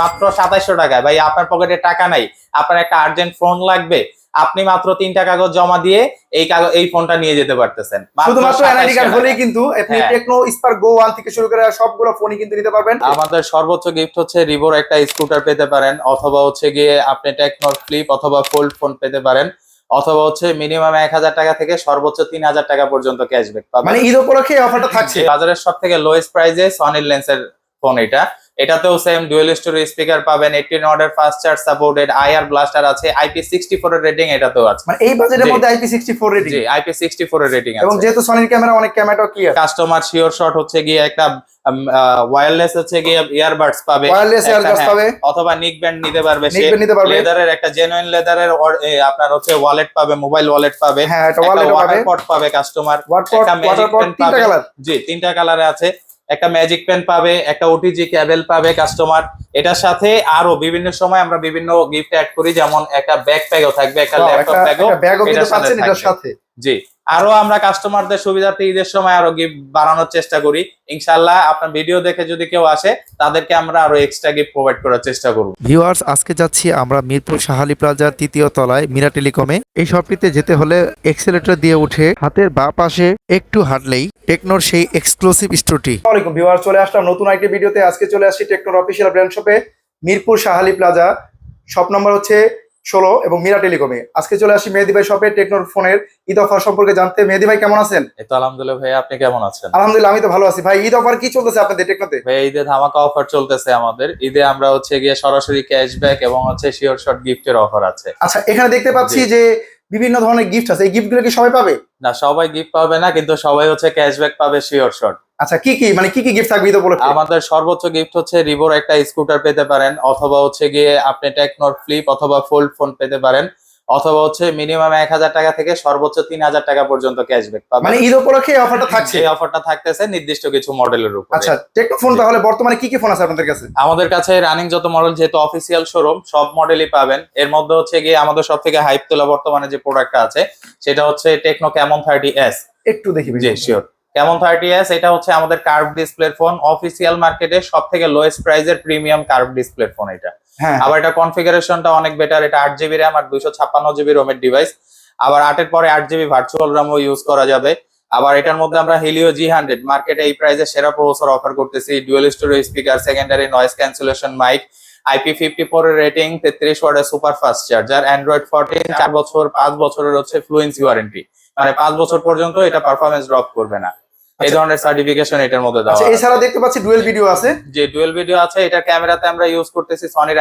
মাত্র সাতাইশশো টাকায়। ভাই আপনার পকেটে টাকা নাই। আপনার একটা আর্জেন্ট ফোন লাগবে। আপনি মাত্র তিনটা কাগজ জমা দিয়ে এই কাগজ এই ফোনটা নিয়ে যেতে পারতেছেন। মাত্র শুধুমাত্র এনআইডি কার্ড হলেই কিন্তু আপনি হ্যাঁ। টেকনো স্পার্ক গো ওয়ান থেকে শুরু করে সবগুলো ফোনই কিন্তু নিতে পারবেন। আমাদের সর্বোচ্চ গিফট হচ্ছে রিভোর একটা স্কুটার পেতে পারেন অথবা হচ্ছে গিয়ে আপনি টেকনোর ফ্লিপ অথবা ফোল্ড ফোন পেতে পারেন অথবা হচ্ছে মিনিমাম এক হাজার টাকা থেকে সর্বোচ্চ তিন হাজার টাকা পর্যন্ত ক্যাশব্যাক পাবেন। মানে ঈদ উপলক্ষে অফারটা থাকছে। বাজারের সব থেকে লোয়েস্ট প্রাইসে সনির লেন্সের ফোন এটা। এটাতেও সেম ডুয়েল স্টোরি স্পিকার পাবেন eighteen order fast charge supported IR blaster আছে আইপি সিক্সটি ফোর এর রেটিং এটাতেও আছে। মানে এই বাজেটের মধ্যে আইপি সিক্সটি ফোর রেটিং জি আইপি সিক্সটি ফোর এর রেটিং আছে। এবং যেহেতু সনির ক্যামেরা অনেক ক্যামেরাটাও ক্লিয়ার কাস্টমার শিওর শট হচ্ছে গিয়ে একটা ওয়্যারলেস হচ্ছে গিয়ে ইয়ারবাডস পাবে। ওয়্যারলেস হ্যাঁ, পাবে। অথবা নিক ব্যান্ড নিতে পারবে সে। নিতে পারবে। লেদারের একটা জেনুইন লেদারের আপনার হচ্ছে ওয়ালেট পাবে মোবাইল ওয়ালেট পাবে। হ্যাঁ একটা ওয়ালেট পাবে। ওয়াটার পট পাবে কাস্টমার ওয়াটার একটা ওয়াটার ম্যাজিক পেন তিনটা পাবে। কালার জি তিনটা কালারে আছে। একটা ম্যাজিক পেন পাবে একটা ওটিজি ক্যাবেল পাবে কাস্টমার এটার সাথে আরও বিভিন্ন সময় আমরা বিভিন্ন গিফট অ্যাড করি যেমন একটা ব্যাগ প্যাগও থাকবে একটা ল্যাপটপ ব্যাগও এটার সাথে। জি। আরও আমরা কাস্টমারদের সুবিধার্থে ঈদের সময় আরও গিফট বাড়ানোর চেষ্টা করি। ইনশাল্লাহ আপনার ভিডিও দেখে যদি কেউ আসে তাদেরকে আমরা আরও এক্সট্রা গিফট প্রোভাইড করার চেষ্টা করব। ভিউয়ার্স আজকে যাচ্ছি আমরা মিরপুর সাহালি প্লাজার তৃতীয় তলায় মিরা টেলিকমে। এই শপটিতে যেতে হলে এক্সেলেটর দিয়ে উঠে হাতের বা পাশে একটু হাঁটলেই টেকনোর সেই এক্সক্লুসিভ স্টোরটি। আসসালামাইকুম ভিউয়ার চলে আসলাম নতুন আইটি ভিডিওতে। আজকে চলে আসছি টেকনোর অফিসিয়াল ব্র্যান্ড শপে Mirpur Shahali Plaza. Shop number হচ্ছে ষোলো এবং মিরা টেলিকমে। আজকে চলে আসি মেহেদি ভাই শপে টেকনোর ফোনের ঈদ অফার সম্পর্কে জানতে। মেহেদি ভাই কেমন আছেন? এই তো আলহামদুলিল্লাহ ভাই আপনি কেমন আছেন? আলহামদুলিল্লাহ আমি তো ভালো আছি। ভাই ঈদ অফার কি চলতেছে আপনাদের টেকনোতে? ভাই ঈদে ধামাকা অফার চলতেছে আমাদের। ঈদে আমরা হচ্ছে গিয়ে সরাসরি ক্যাশব্যাক এবং হচ্ছে শিওর শট গিফটের অফার আছে। আচ্ছা এখানে দেখতে পাচ্ছি যে বিভিন্ন ধরনের গিফট আছে। এই গিফটগুলো কি সবাই পাবে? না সবাই গিফট পাবে না কিন্তু সবাই হচ্ছে ক্যাশব্যাক পাবে শিওর শট আচ্ছা কি কি মানে কি কি গিফট থাকবে তো বলো আমাদের সর্বোচ্চ গিফট হচ্ছে রিভোর একটা স্কুটার পেতে পারেন অথবা হচ্ছে গিয়ে আপনি টেকনোর ফ্লিপ অথবা ফোল্ড ফোন পেতে পারেন। অথবা হচ্ছে মিনিমাম এক হাজার টাকা থেকে সর্বোচ্চ তিন হাজার টাকা পর্যন্ত ক্যাশব্যাক পাবেন। মানে ঈদ উপলক্ষে অফারটা থাকছে? এই অফারটা থাকতেছে নির্দিষ্ট কিছু মডেলের উপর। আচ্ছা টেকনো ফোন তাহলে বর্তমানে কি কি ফোন আছে আপনাদের কাছে? আমাদের কাছে রানিং যত মডেল যেহেতু অফিসিয়াল শোরুম সব মডেলই পাবেন। এর মধ্যে হচ্ছে গিয়ে আমাদের সব থেকে হাইপ তোলা বর্তমানে যে প্রোডাক্টটা আছে সেটা হচ্ছে টেকনো ক্যামন থার্টি এস একটু দেখি জি শিওর ক্যামন থার্টি এস এটা হচ্ছে আমাদের কার্ভ ডিসপ্লের ফোন অফিসিয়াল মার্কেটে সব থেকে লোয়েস্ট প্রাইজের প্রিমিয়াম কার্ভ ডিসপ্লের ফোন এটা। আবার এটা কনফিগারেশনটা অনেক বেটার এটা আট জিবি র্যাম আর দুইশো ছাপ্পান্ন জিবি রোমের ডিভাইস আবার আটের পরে আট জিবি ভার্চুয়াল র্যামও ইউজ করা যাবে। আবার এটার মধ্যে আমরা হিলিও জি হান্ড্রেড মার্কেটে এই প্রাইসে সেরা প্রসেসর অফার করতেছি। Dual stereo speaker secondary noise cancellation mic IP fifty four এর রেটিং তেত্রিশ ওয়াটের super fast charger Android fourteen চার বছর, পাঁচ বছরের হচ্ছে ফ্লুয়েন্সি ওয়ারেন্টি মানে পাঁচ বছর পর্যন্ত এটা পারফরমেন্স ড্রপ করবে না। এই আচ্ছা। ধরনের সার্টিফিকেশন এটার মধ্যে দেওয়া আচ্ছা আছে। এছাড়া দেখতে পাচ্ছি ডুয়েল ভিডিও আছে যে ডুয়েল ভিডিও আছে এটা ক্যামেরাতে আমরা ইউজ করতেছি সনির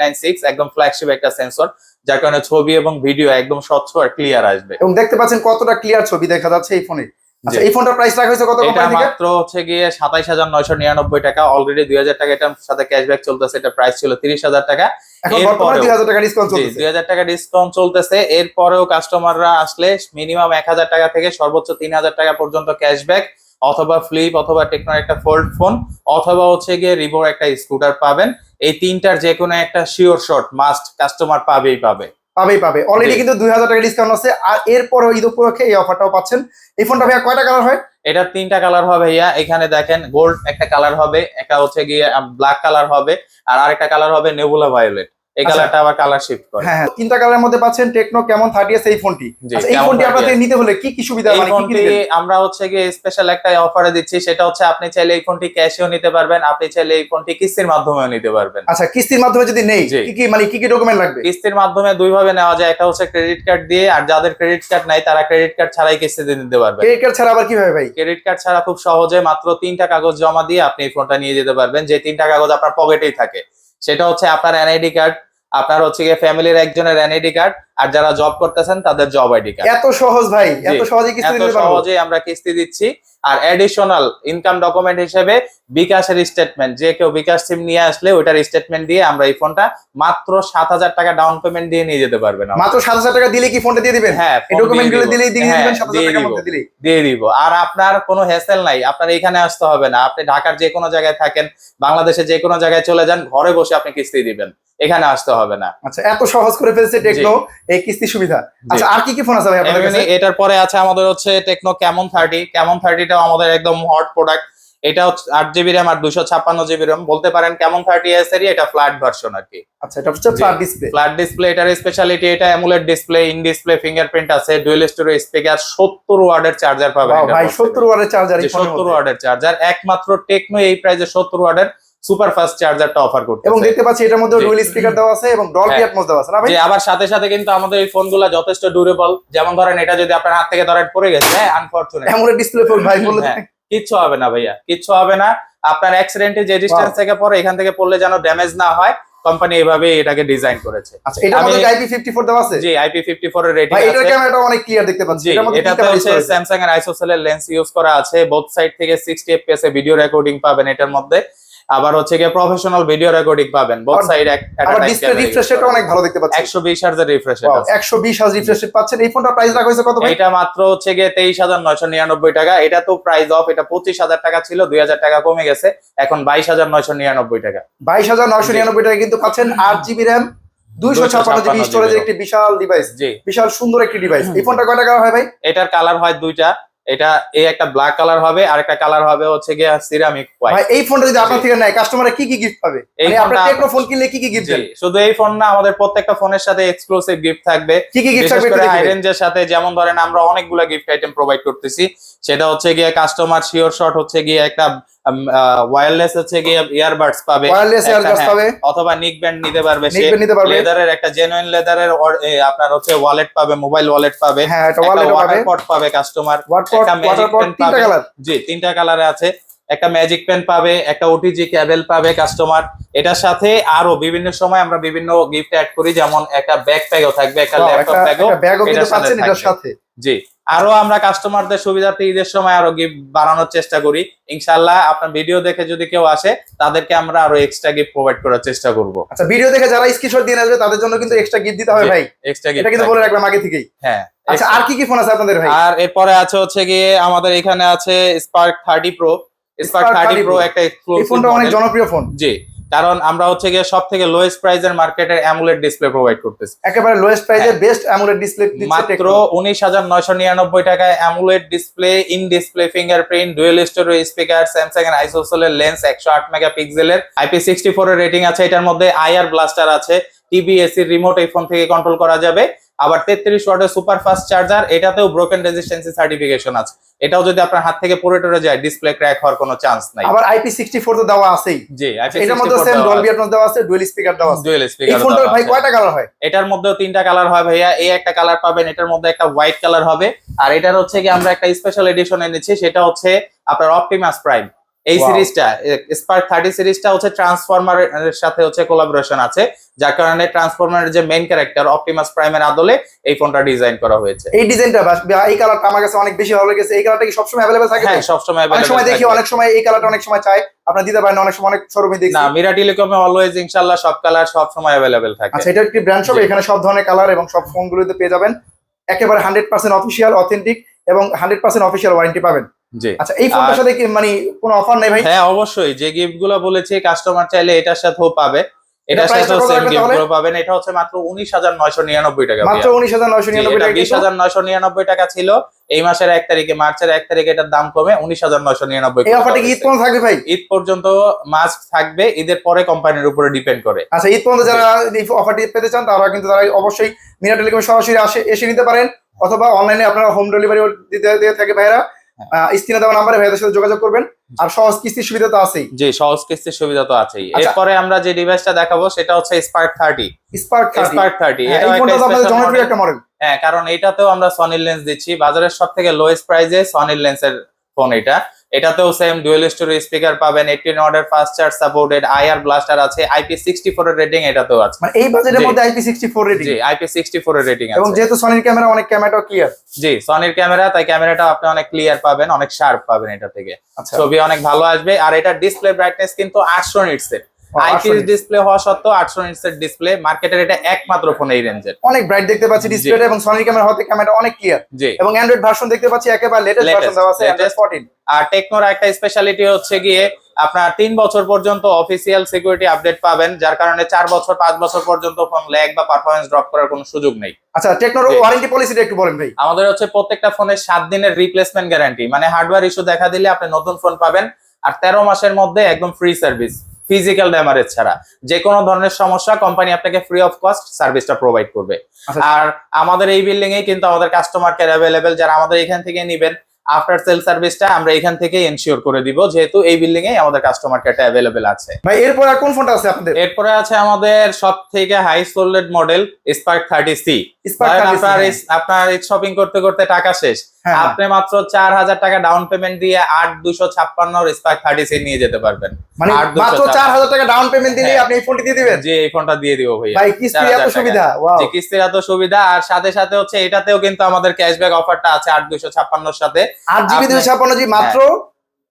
নাইন সিক্স একদম ফ্ল্যাগশিপ একটা সেন্সর যার কারণে ছবি এবং ভিডিও একদম স্বচ্ছ আর ক্লিয়ার আসবে এবং দেখতে পাচ্ছেন কতটা ক্লিয়ার ছবি দেখা যাচ্ছে এই ফোনে আচ্ছা। এই ফোনটার প্রাইস রাখা হয়েছে কত কোম্পানি থেকে মাত্র হচ্ছে গিয়ে সাতাইশ হাজার নয়শো নিরানব্বই টাকা। অলরেডি দুই হাজার টাকা এটার সাথে ক্যাশব্যাক চলতেছে। এটা প্রাইস ছিল তিরিশ হাজার টাকা। এখন বর্তমানে দুই হাজার টাকা ডিসকাউন্ট চলতেছে। দুই হাজার টাকা ডিসকাউন্ট চলতেছে। এরপরেও কাস্টমাররা আসলে মিনিমাম এক হাজার টাকা থেকে সর্বোচ্চ তিন হাজার টাকা পর্যন্ত ক্যাশব্যাক অথবা ফ্লিপ অথবা টেকনোর একটা ফোল্ড ফোন অথবা হচ্ছে গিয়ে রিভোর একটা স্কুটার পাবেন। এই তিনটার যে কোনো একটা শিওর শট মাস্ট কাস্টমার পাবেই পাবে। পাবেই পাবে। অলরেডি কিন্তু দুই হাজার টাকা ডিসকাউন্ট আছে। আর এরপর ঈদ উপলক্ষে এই অফারটাও পাচ্ছেন। এই ফোনটা ভাইয়া কয়টা কালার হয়? এটা তিনটা কালার হবে ভাইয়া। এখানে দেখেন গোল্ড একটা কালার হবে একটা হচ্ছে গিয়ে ব্ল্যাক কালার হবে আর আরেকটা কালার হবে নেবুলা ভায়োলেট এই আচ্ছা। কালারটা আবার কালার শিফট করে। হ্যাঁ হ্যাঁ। তিনটা কালারের মধ্যে পাচ্ছেন টেকনো কেমন থার্টি এই ফোনটি জি, আচ্ছা এই কেমন ফোনটি আপনাদের নিতে হলে কি কি সুবিধা মানে কি কি আমরা হচ্ছে গিয়ে স্পেশাল একটা অফারে দিচ্ছি সেটা হচ্ছে আপনি চাইলে এই ফোনটি ক্যাশেও নিতে পারবেন আপনি চাইলে এই ফোনটি কিস্তির মাধ্যমেও নিতে পারবেন। আচ্ছা কিস্তির মাধ্যমে যদি নেই। কি কি মানে কি কি ডকুমেন্ট লাগবে? কিস্তির মাধ্যমে দুই ভাবে নেওয়া যায় একটা হচ্ছে ক্রেডিট কার্ড দিয়ে আর যাদের ক্রেডিট কার্ড নাই তারা ক্রেডিট কার্ড ছাড়াই কিস্তিতে নিতে পারবেন। ক্রেডিট কার্ড ছাড়া আবার কীভাবে ভাই? ক্রেডিট কার্ড ছাড়া খুব সহজে মাত্র তিনটা কাগজ জমা দিয়ে আপনি এই ফোনটা নিয়ে যেতে পারবেন যে তিনটা কাগজ আপনার পকেটেই থাকে। সেটা হচ্ছে আপনার এনআইডি কার্ড আপনার হচ্ছে গিয়ে ফ্যামিলির একজনের এনআইডি কার্ড আর যারা জব করতেছেন তাদের জব আইডি কার্ড এত সহজ ভাই এত সহজে কিস্তি দিতে পারব। সহজেই আমরা কিস্তি দিচ্ছি। আর এডিশনাল ইনকাম ডকুমেন্ট হিসেবে বিকাশের স্টেটমেন্ট যে কেউ বিকাশ সিম নিয়ে আসলে ওইটার স্টেটমেন্ট দিয়ে আমরা এই ফোনটা মাত্র সাত হাজার টাকা ডাউন পেমেন্ট দিয়ে নিয়ে যেতে পারবেন আমরা। মাত্র সাত হাজার টাকা দিলে কি ফোনটা দিয়ে দিবেন? হ্যাঁ ডকুমেন্টগুলো দিব। দিলেই দিয়ে হ্যাঁ, দিবেন সাত হাজার টাকার মধ্যে দিলেই। দিয়ে দিব। আর আপনার কোনো হ্যাসেল নাই আপনার এখানে আসতে হবে না। আপনি ঢাকার যে কোনো জায়গায় থাকেন বাংলাদেশে যে কোনো জায়গায় চলে যান ঘরে বসে আপনি কিস্তি দিবেন। এখানে আসতে হবে না। আচ্ছা এত সহজ করে ফেলছে টেকনো এই কিস্তি সুবিধা। আচ্ছা আর কি কি ফোন আছে ভাই আপনাদের কাছে? এটার পরে আছে আমাদের হচ্ছে টেকনো ক্যামন থার্টি ক্যামন থার্টিটাও আমাদের একদম হট প্রোডাক্ট এটা হচ্ছে আট জিবি র্যাম আর দুশো ছাপ্পান্ন জিবি র্যাম বলতে পারেন কেমন থার্টি এস এরই এটা ফ্ল্যাট ভার্সন আর কি। আচ্ছা এটা হচ্ছে ফ্ল্যাট ডিসপ্লে ফ্ল্যাট ডিসপ্লে এটার স্পেশালিটি এটা AMOLED display in display fingerprint আছে ডুয়েল স্টোরেজ স্পিকার সত্তর ওয়ার্ডের চার্জার পাবেন ভাই মধ্যে। সত্তর ওয়াটের চার্জার যে সত্তর ওয়ার্ডের চার্জার একমাত্র টেকনো এই প্রাইসে সত্তর ওয়ার্ডের সুপার ফাস্ট চার্জারটা অফার করতে এবং দেখতে পাচ্ছি এটার মধ্যে। ডুয়েল স্পিকার দেওয়া আছে এবং ডলবি। অ্যাটমস দেওয়া আছে। না ভাই? আবার সাথে সাথে কিন্তু আমাদের এই ফোনগুলো যথেষ্ট ডিউরেবল যেমন ধরেন এটা যদি আপনার হাত থেকে ধরেন পড়ে গেছে হ্যাঁ আনফরচুনেট এমন ডিসপ্লে ফোন ভাই বললে হ্যাঁ, কিচ্ছু হবে না ভাইয়া কিচ্ছু হবে না। আপনার অ্যাক্সিডেন্টে যে ডিস্টেন্স থেকে পরে এখান থেকে পড়লে যেন ড্যামেজ না হয় কোম্পানি এইভাবে এটাকে ডিজাইন করেছে। আচ্ছা আমি- মধ্যে আইপি ফিফটি ফোর দেওয়া আছে? জি আইপি ফিফটি ফোর এর রেটিং আছে। ক্যামেরাটা অনেক ক্লিয়ার দেখতে পাচ্ছি। এটা মধ্যে তিনটা হচ্ছে use করেছে। স্যামসাং এর আইসোসেলের লেন্স ইউজ করা আছে। বোথ সাইড থেকে সিক্সটি এফপিএস এ ভিডিও রেকর্ডিং পাবেন এটার মধ্যে। আবার হচ্ছে গিয়ে প্রফেশনাল ভিডিও রেকর্ডিং পাবেন। বোথ সাইড আবার ডিসপ্লে রিফ্রেশ রেটটা অনেক ভালো দেখতে পাচ্ছেন একশো বিশ হাজার রিফ্রেশ একশো বিশ হাজার রিফ্রেশ রেট পাচ্ছেন। এই ফোনটার প্রাইস রাখা হয়েছে কত ভাই? এটা মাত্র হচ্ছে গিয়ে তেইশ হাজার নয়শো নিরানব্বই টাকা। এটা তো প্রাইস অফ এটা পঁচিশ হাজার টাকা ছিল দুই হাজার টাকা কমে গেছে। এখন বাইশ হাজার নয়শো নিরানব্বই টাকা। বাইশ হাজার নয়শো নিরানব্বই টাকা কিন্তু পাচ্ছেন আট জিবি র্যাম দুইশো ছাপ্পান্ন জিবি 256 স্টোরেজের একটি বিশাল ডিভাইস জি। বিশাল সুন্দর একটি ডিভাইস এই ফোনটা কয় টাকা হয় ভাই? এটার কালার হয় দুইটা। এটা এই একটা ব্ল্যাক কালার হবে আর একটা কালার হবে হচ্ছে গিয়ে সিরামিক ভাই হোয়াইট এই ফোনটা যদি আপনার থেকে নেয় কাস্টমারে কি কি গিফট পাবে? এই মানে আপনার টেকনো ফোন কিনলে কি কি গিফট দেন? শুধু এই ফোন না আমাদের প্রত্যেকটা ফোনের সাথে এক্সক্লুসিভ গিফট থাকবে। কি কি গিফট থাকবে হাই রেঞ্জের সাথে যেমন ধরেন আমরা অনেকগুলা গিফট আইটেম প্রোভাইড করতেছি। সেটা হচ্ছে গিয়ে কাস্টমার শিওর শট হচ্ছে গিয়ে একটা ওয়্যারলেস হচ্ছে গিয়ে ইয়ারবাডস পাবে। ওয়্যারলেস ইয়ারবাডস পাবে। অথবা নিক ব্যান্ড নিতে পারবে সে নিতে পারবে। লেদারের একটা জেনুইন লেদারের আপনার হচ্ছে ওয়ালেট পাবে মোবাইল ওয়ালেট পাবে। হ্যাঁ একটা ওয়ালেট পাবে। পট পাবে কাস্টমার একটা ম্যাজিক পেন তিনটা পাবে। কালার জি তিনটা কালারে আছে। একটা ম্যাজিক পেন পাবে একটা ওটিজি ক্যাবেল পাবে কাস্টমার এটার সাথে আরও বিভিন্ন সময় আমরা বিভিন্ন গিফট অ্যাড করি যেমন একটা ব্যাকপ্যাকও থাকবে একটা ল্যাপটপ ব্যাগও এটার সাথে জি আরও আমরা কাস্টমারদের সুবিধার্থে ঈদের সময় আরও গিফট বাড়ানোর চেষ্টা করি। ইনশাল্লাহ আপনার ভিডিও দেখে যদি কেউ আসে তাদেরকে আমরা আরও এক্সট্রা গিফট প্রোভাইড করার চেষ্টা করব। আচ্ছা ভিডিও দেখে যারা স্ক্রিনশট দিয়ে আসবে তাদের জন্য কিন্তু এক্সট্রা গিফট দিতে হবে ভাই। এক্সট্রা এটা কিন্তু বলে রাখলাম আগে থেকেই। হ্যাঁ আচ্ছা আর কি কি ফোন আছে আপনাদের ভাই? আর এরপরে আছে হচ্ছে গিয়ে আমাদের এখানে আছে Spark thirty pro Spark thirty pro একটা এই ফোনটা অনেক জনপ্রিয় ফোন। জি কারণ আমরা হচ্ছে গিয়ে সব থেকে লোয়েস্ট প্রাইজের মার্কেটের অ্যামুলেট ডিসপ্লে প্রোভাইড করতেছি। একেবারে লোয়েস্ট প্রাইসে হ্যাঁ। বেস্ট অ্যামোলেড ডিসপ্লে মাত্র উনিশ হাজার নয়শো নিরানব্বই টাকায় AMOLED display in display fingerprint dual stereo speaker Samsung এর আইসোসেলের লেন্স একশো আট মেগাপিক্সেলের আইপি সিক্সটি ফোর এর রেটিং আছে এটার মধ্যে আইআর ব্লাস্টার আছে টিভি এসির রিমোট এই ফোন থেকে কন্ট্রোল করা যাবে। আবার তেত্রিশ ওয়াটের সুপার ফাস্ট চার্জার এটাতেও ব্রোকেন রেজিস্টেন্সি সার্টিফিকেশন আছে। এটাও যদি আপনার হাত থেকে পড়ে টরে যায় ডিসপ্লে ক্র্যাক হওয়ার কোনো চান্স নাই। আবার আইপি সিক্সটি ফোর তো দেওয়া আছেই। জি এটার মধ্যে সেম ডলবি অ্যাটমস দেওয়া আছে ডুয়েল স্পিকার দেওয়া আছে। ডুয়েল এই স্পিকার ফোনটার ভাই কয়টা কালার হয়? এটার মধ্যেও তিনটা কালার হয় ভাইয়া। এই একটা কালার পাবেন এটার মধ্যে একটা হোয়াইট কালার হবে। আর এটার হচ্ছে কি আমরা একটা স্পেশাল এডিশন এনেছি সেটা হচ্ছে আপনার অপটিমাস প্রাইম এই. সিরিজটা স্পার্ক থার্টি সিরিজটা হচ্ছে ট্রান্সফরমার এর সাথে হচ্ছে কোলাবোরেশন আছে যার কারণে ট্রান্সফরমারের যে মেইন ক্যারেক্টার অপটিমাস প্রাইমের আদলে এই ফোনটা ডিজাইন করা হয়েছে। এই ডিজাইনটা এই কালারটা আমার কাছে অনেক বেশি ভালো লেগেছে। এই কালারটা কি সবসময় অ্যাভেলেবল থাকে হ্যাঁ সবসময় অনেক সময় দেখি অনেক সময় এই কালারটা অনেক সময় চাই। আপনারা দিতে পারেন অনেক সময় অনেক শোরুমে। দেখছি। না মিরা টেলিকমে অলওয়েজ ইনশাআল্লাহ সব কালার সব সময় অ্যাভেলেবেল থাকে। আচ্ছা এটা একটি ব্র্যান্ড শপ এখানে সব ধরনের কালার এবং সব ফোনগুলোতে পেয়ে যাবেন। একেবারে হান্ড্রেড পার্সেন্ট অফিসিয়াল অথেন্টিক এবং হান্ড্রেড পার্সেন্ট অফিসিয়াল ওয়ারেন্টি পাবেন। জি। আচ্ছা এই ফোনটার সাথে কি মানে কোনো অফার নেই ভাই? হ্যাঁ অবশ্যই। যে গিফটগুলো বলেছি কাস্টমার চাইলে এটার সাথেও পাবে। এটার সাথেও সেম রাখবেন গিফট তাহলে? গুলো পাবেন। এটা হচ্ছে মাত্র উনিশ হাজার নয়শো নিরানব্বই টাকা মাত্র উনিশ হাজার নয়শো নিরানব্বই টাকা বিশ কিন্তু। হাজার নয়শো নিরানব্বই টাকা ছিল। এই মাসের এক তারিখে মার্চের এক তারিখে এটার দাম কমে উনিশ হাজার নয়শো নিরানব্বই এই অফারটা কি ঈদ পর্যন্ত থাকবে ভাই? ঈদ পর্যন্ত মাস্ক থাকবে। ঈদের পরে কোম্পানির উপরে ডিপেন্ড করে। আচ্ছা ঈদ পর্যন্ত যারা এই অফারটি পেতে চান তারা কিন্তু তারা অবশ্যই মিনা টেলিকম সরাসরি আসে এসে নিতে পারেন। অথবা অনলাইনে আপনারা হোম ডেলিভারি দিতে থাকে ভাইরা স্ক্রিনে দেওয়া নাম্বারে ভাইদের সাথে যোগাযোগ করবেন। আর সহজ কিস্তির সুবিধা তো আছেই। জি সহজ কিস্তির সুবিধা তো আছেই। আচ্ছা। এরপরে আমরা যে ডিভাইসটা দেখাবো সেটা হচ্ছে Spark thirty Spark thirty Spark thirty এই এটা ফোনটা তো আপনাদের একটা জনপ্রিয় একটা মডেল হ্যাঁ কারণ এটাতেও আমরা সনির লেন্স দিচ্ছি। বাজারের সব থেকে লোয়েস্ট প্রাইসে সনির লেন্সের ফোন এটা। এটাতেও সেম ডুয়েল স্টোরি স্পিকার পাবেন eighteen order fast charge supported IR blaster আছে আইপি সিক্সটি ফোর এর রেটিং এটাতেও আছে। মানে এই বাজেটের মধ্যে আইপি সিক্সটি ফোর রেটিং জি আইপি সিক্সটি ফোর এর রেটিং আছে। এবং যেহেতু সনির ক্যামেরা অনেক ক্যামেরাটা ক্লিয়ার জি সনির ক্যামেরা তাই ক্যামেরাটা আপনি অনেক ক্লিয়ার পাবেন অনেক শার্প পাবেন এটা থেকে। আচ্ছা। ছবি অনেক ভালো আসবে। আর এটা ডিসপ্লে ব্রাইটনেস কিন্তু আটশো নিটস এর। 800 আইপিএস। ডিসপ্লে হওয়া সত্ত্বেও আটশো এর ডিসপ্লে মার্কেটের এটা একমাত্র ফোন এই রেঞ্জের অনেক ব্রাইট দেখতে পাচ্ছি জি। ডিসপ্লেটা এবং সনির ক্যামেরা হতে ক্যামেরা অনেক ক্লিয়ার এবং অ্যান্ড্রয়েড ভার্সন দেখতে পাচ্ছি একেবারে লেটেস্ট ভার্সন দেওয়া আছে। অ্যান্ড্রয়েড ফোরটিন আর টেকনোর একটা স্পেশালিটি হচ্ছে গিয়ে আপনার তিন বছর পর্যন্ত অফিসিয়াল সিকিউরিটি আপডেট পাবেন যার কারণে চার বছর পাঁচ বছর পর্যন্ত ফোন ল্যাগ বা পারফরমেন্স ড্রপ করার কোনো সুযোগ নেই আচ্ছা টেকনোর। ওয়ারেন্টি পলিসিটা একটু বলেন ভাই আমাদের হচ্ছে প্রত্যেকটা ফোনের সাত দিনের রিপ্লেসমেন্ট গ্যারান্টি মানে হার্ডওয়্যার ইস্যু দেখা দিলে আপনি নতুন ফোন পাবেন আর তেরো মাসের মধ্যে একদম ফ্রি সার্ভিস ফিজিক্যাল ড্যামারেজ ছাড়া যে কোনো ধরনের সমস্যা কোম্পানি আপনাকে ফ্রি অফ কস্ট সার্ভিসটা প্রোভাইড করবে আচ্ছা। আর আমাদের এই বিল্ডিং এ কিন্তু আমাদের কাস্টমার কেয়ার অ্যাভেলেবেল যারা আমাদের এখান থেকে নিবেন আফটার সেল সার্ভিসটা আমরা এখান থেকে এনশিওর করে দিব যেহেতু এই বিল্ডিং এ আমাদের কাস্টমার কেয়ারটা অ্যাভেলেবেল আছে ভাই এরপর আর কোন ফোনটা আছে আপনাদের এরপরে আছে আমাদের সব থেকে high sold model Spark thirty C Spark 30C, আপনার হ্যাঁ। শপিং করতে করতে টাকা শেষ হ্যাঁ, হ্যাঁ। আপনি মাত্র চার হাজার টাকা ডাউন পেমেন্ট দিয়ে আট দুশো ছাপ্পান্ন স্পার্ক থার্টি সি নিয়ে যেতে পারবেন। মানে মাত্র চার হাজার টাকা ডাউন পেমেন্ট হ্যাঁ। আপনি এই ফোনটি দিয়ে দিবেন? যে এই ফোনটা দিয়ে দিব ভাই ভাই কিস্তি 4,000 এত সুবিধা যে কিস্তির এত সুবিধা আর সাথে সাথে হচ্ছে এটাতেও কিন্তু আমাদের ক্যাশব্যাক অফারটা আছে আট দুশো ছাপ্পান্নর সাথে। আট জিবি দুশো ছাপ্পান্ন জি মাত্র?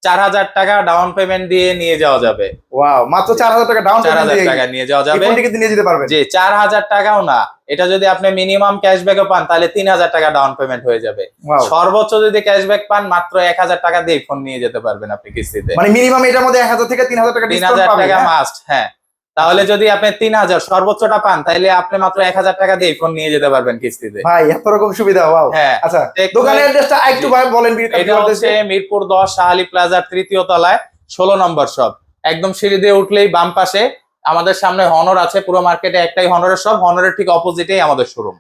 চার হাজার টাকা ডাউন পেমেন্ট দিয়ে নিয়ে যাওয়া যাবে। ওয়াও মাত্র চার হাজার টাকা ডাউন চার হাজার টাকা নিয়ে যাওয়া যাবে। নিয়ে যেতে পারবেন। যে চার হাজার টাকাও না। এটা যদি আপনি মিনিমাম ক্যাশব্যাকও পান তাহলে তিন হাজার টাকা ডাউন পেমেন্ট হয়ে যাবে। সর্বোচ্চ যদি ক্যাশব্যাক পান মাত্র এক হাজার টাকা দিয়ে ফোন নিয়ে যেতে পারবেন আপনি কিস্তিতে। মানে মিনিমাম এটার মধ্যে এক হাজার থেকে তিন হাজার টাকা তিন হাজার টাকা হ্যাঁ? মাস্ট হ্যাঁ। তাহলে যদি আপনি তিন হাজার সর্বোচ্চটা পান তাহলে আপনি মাত্র এক হাজার টাকা দিয়ে ফোন নিয়ে যেতে পারবেন কিস্তিতে। ভাই এত রকম সুবিধা ওয়াও হ্যাঁ। আচ্ছা দোকানের অ্যাড্রেসটা একটু বলেন এটা হচ্ছে মিরপুর দশ শাহালি প্লাজার তৃতীয় তলায় ষোলো নম্বর শপ একদম সিঁড়ি দিয়ে উঠলেই বাম পাশে আমাদের সামনে হনর আছে পুরো মার্কেটে একটাই হনরের শপ হনরের ঠিক অপোজিটেই আমাদের শোরুম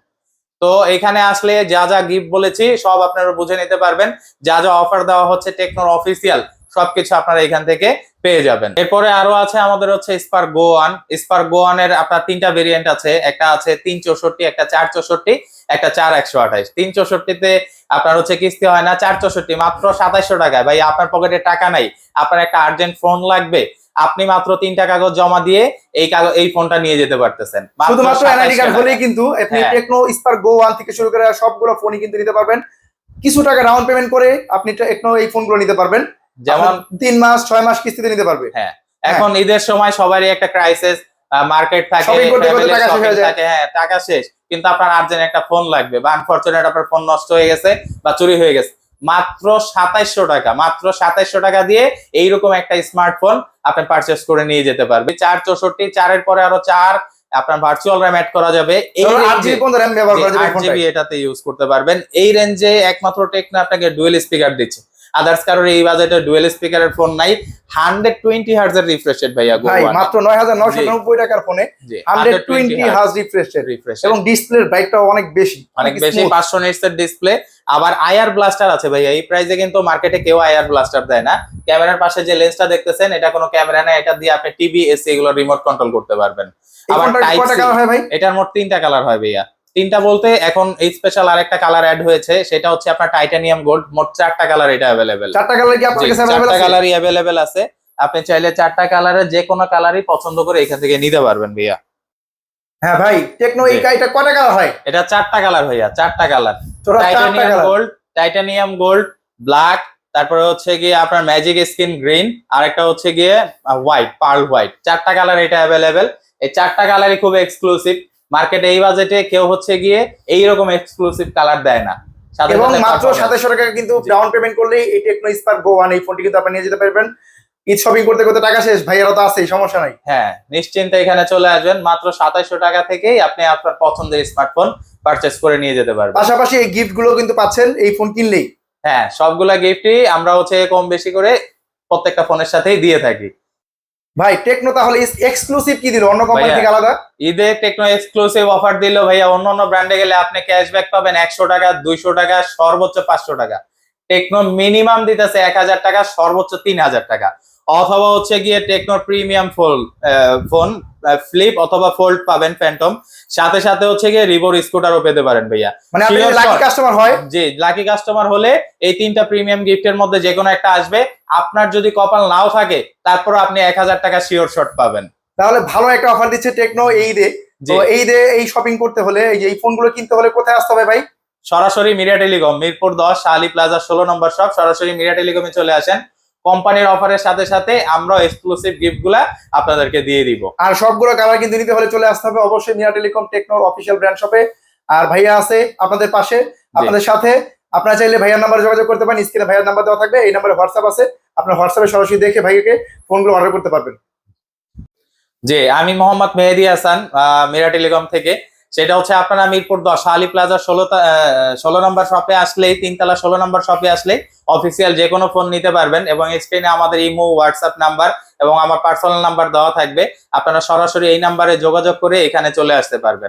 তো এখানে আসলে যা যা গিফট বলেছি সব আপনারা বুঝে নিতে পারবেন। যা যা অফার দেওয়া হচ্ছে টেকনোর অফিসিয়াল সবকিছু আপনারা এখান থেকে পেয়ে যাবেন। এরপরে আরও আছে আমাদের হচ্ছে Spark Go one Spark Go ওয়ানের আপনার তিনটা ভেরিয়েন্ট আছে। একটা আছে তিন চৌষট্টি একটা চার চৌষট্টি একটা চার একশো আঠাইশ। তিন চৌষট্টিতে আপনার হচ্ছে কিস্তি হয় না চার চৌষট্টি মাত্র সাতাইশশো টাকায়। ভাই আপনার পকেটে টাকা নাই। আপনার একটা আর্জেন্ট ফোন লাগবে। আপনি মাত্র তিনটা কাগজ জমা দিয়ে এই কাগজ এই ফোনটা নিয়ে যেতে পারতেছেন। মাত্র শুধুমাত্র এনআইডি কার্ড হলেই কিন্তু আপনি। টেকনো স্পার্ক গো ওয়ান থেকে শুরু করে সবগুলো ফোনই কিন্তু নিতে পারবেন। কিছু টাকা ডাউন পেমেন্ট করে আপনি টেকনো এই ফোনগুলো নিতে পারবেন। যেমন তিন মাস ছয় মাস কিস্তিতে নিতে পারবে। হ্যাঁ। এখন ঈদের সময় সবারই একটা ক্রাইসিস মার্কেট থাকে হয়ে। থাকে হ্যাঁ টাকা শেষ। কিন্তু আপনার আর্জেন্ট একটা ফোন লাগবে বা আনফরচুনেট আপনার ফোন নষ্ট হয়ে গেছে বা চুরি হয়ে গেছে। মাত্র সাতাইশশো টাকা মাত্র সাতাইশশো টাকা দিয়ে এইরকম একটা স্মার্টফোন আপনি পারচেস করে নিয়ে যেতে পারবে চার চৌষট্টি চারের পরে আরও চার আপনার ভার্চুয়াল র্যাম অ্যাড করা যাবে। এটাতে ইউজ করতে পারবেন। এই রেঞ্জে একমাত্র টেকনো আপনাকে ডুয়েল স্পিকার দিচ্ছে। আদার্স কারোর এই বাজেটে ডুয়েল স্পিকারের ফোন নাই। হান্ড্রেড টোয়েন্টি হার্জের রিফ্রেশ রেট ভাইয়া ভাই মাত্র নয় হাজার নয়শো। নব্বই টাকার ফোনে হান্ড্রেড টোয়েন্টি হাজ রিফ্রেশ রিফ্রেশ এবং ডিসপ্লের ব্রাইটটাও অনেক বেশি অনেক বেশি। পাঁচশো নিটস এর ডিসপ্লে আবার আইআর ব্লাস্টার আছে ভাইয়া এই প্রাইসে কিন্তু মার্কেটে কেউ আইআর ব্লাস্টার দেয় না। ক্যামেরার পাশে যে লেন্সটা দেখতেছেন এটা কোনো ক্যামেরা না এটা দিয়ে আপনি টিভি এসি এগুলো রিমোট কন্ট্রোল করতে পারবেন। আবার হয় ভাই? এটার মোট তিনটা কালার হয় ভাইয়া। তিনটা বলতে এখন এই স্পেশাল আরেকটা কালার অ্যাড হয়েছে সেটা হচ্ছে আপনার টাইটানিয়াম গোল্ড মোট চারটা কালার এটা অ্যাভেলেবেল চারটা কালার কি আপনার কাছে চারটা আছে? কালারই অ্যাভেলেবেল আছে। আপনি চাইলে চারটা কালারের যে কোনো কালারই পছন্দ করে এখান থেকে নিতে পারবেন ভাইয়া। হ্যাঁ ভাই টেকনো এই। গাড়িটা কয় টাকা হয়? এটা চারটা কালার ভাইয়া চারটা colour titanium gold titanium gold black তারপরে হচ্ছে গিয়ে আপনার ম্যাজিক স্কিন গ্রিন আর একটা হচ্ছে গিয়ে হোয়াইট পার্ল হোয়াইট চারটা কালার এটা অ্যাভেলেবেল এই চারটা কালারই খুব এক্সক্লুসিভ মার্কেটে এই বাজেটে কেউ হচ্ছে গিয়ে এইরকম এক্সক্লুসিভ কালার দেয় না। এবং মাত্র। সাতাশশো টাকা কিন্তু ডাউন পেমেন্ট করলেই এই টেকনো স্পার্ক গো ওয়ান এই ফোনটি কিন্তু আপনি নিয়ে যেতে পারবেন। ঈদ শপিং করতে করতে টাকা শেষ ভাইয়ারা তো আছে সমস্যা নাই। হ্যাঁ নিশ্চিন্তে এখানে চলে আসবেন। মাত্র সাতাইশশো টাকা থেকেই আপনি আপনার পছন্দের স্মার্টফোন পারচেস করে নিয়ে যেতে পারবেন। পাশাপাশি এই গিফটগুলো কিন্তু পাচ্ছেন এই ফোন কিনলেই। হ্যাঁ সবগুলা গিফটই আমরা হচ্ছে কম বেশি করে প্রত্যেকটা ফোনের সাথেই দিয়ে থাকি। ভাই টেকনো তাহলে এক্সক্লুসিভ কি দিল? অন্য কোম্পানি থেকে আলাদা? ঈদে টেকনো এক্সক্লুসিভ অফার দিল ভাইয়া। অন্য অন্য ব্র্যান্ডে গেলে আপনি ক্যাশব্যাক পাবেন একশো টাকা দুইশো টাকা সর্বোচ্চ পাঁচশো টাকা। টেকনো মিনিমাম দিতেছে এক হাজার টাকা সর্বোচ্চ তিন হাজার টাকা। অথবা হচ্ছে গিয়ে Tecno premium phone phone flip অথবা ফোল্ড পাবেন ফ্যান্টম সাথে সাথে হচ্ছে গিয়ে রিবোর স্কুটারও পেতে পারেন ভাইয়া। মানে আপনি লাকি কাস্টমার হয়। জি লাকি কাস্টমার হলে এই তিনটা প্রিমিয়াম গিফটের মধ্যে যে কোনো একটা আসবে। আপনার যদি কপাল নাও থাকে তারপর আপনি এক হাজার টাকা শিওর শট পাবেন। তাহলে ভালো একটা অফার দিচ্ছে টেকনো এই দে। তো এই দে এই শপিং করতে হলে এই যে এই ফোনগুলো কিনতে হলে কোথায় আসতে হবে ভাই? সরাসরি মিডিয়া টেলিকম মিরপুর দশ শালি প্লাজা ষোলো নম্বর সব সরাসরি মিডিয়া টেলিকমে চলে আসেন। কোম্পানির অফারের সাথে সাথে আমরা এক্সক্লুসিভ গিফটগুলা আপনাদেরকে দিয়ে দিব। আর সবগুলো কালার কিন্তু নিতে হলে চলে আসতে হবে অবশ্যই মিয়া টেলিকম টেকনোর অফিসিয়াল ব্র্যান্ড শপে আর ভাইয়া আছে আপনাদের পাশে আপনাদের সাথে। আপনারা চাইলে ভাইয়ার নাম্বার যোগাযোগ করতে পারেন স্ক্রিনে ভাইয়ার নাম্বার দেওয়া থাকবে এই নাম্বারে হোয়াটসঅ্যাপ আছে। আপনার হোয়াটসঅ্যাপে সরাসরি দেখে ভাইয়াকে ফোনগুলো অর্ডার করতে পারবেন। জি আমি মোহাম্মদ মেহেদি হাসান মিরা টেলিকম থেকে। সেটা হচ্ছে আপনারা মিরপুর দশ, আলী প্লাজা ষোলো ষোলো নম্বর শপে আসলেই, তিনতলা ষোলো নম্বর শপে আসলে অফিসিয়াল যে কোনো ফোন নিতে পারবেন এবং স্ক্রিনে আমাদের ইমো হোয়াটসঅ্যাপ নাম্বার এবং আমার পার্সোনাল নাম্বার দেওয়া থাকবে। আপনারা সরাসরি এই নাম্বারে যোগাযোগ করে এখানে চলে আসতে পারবেন।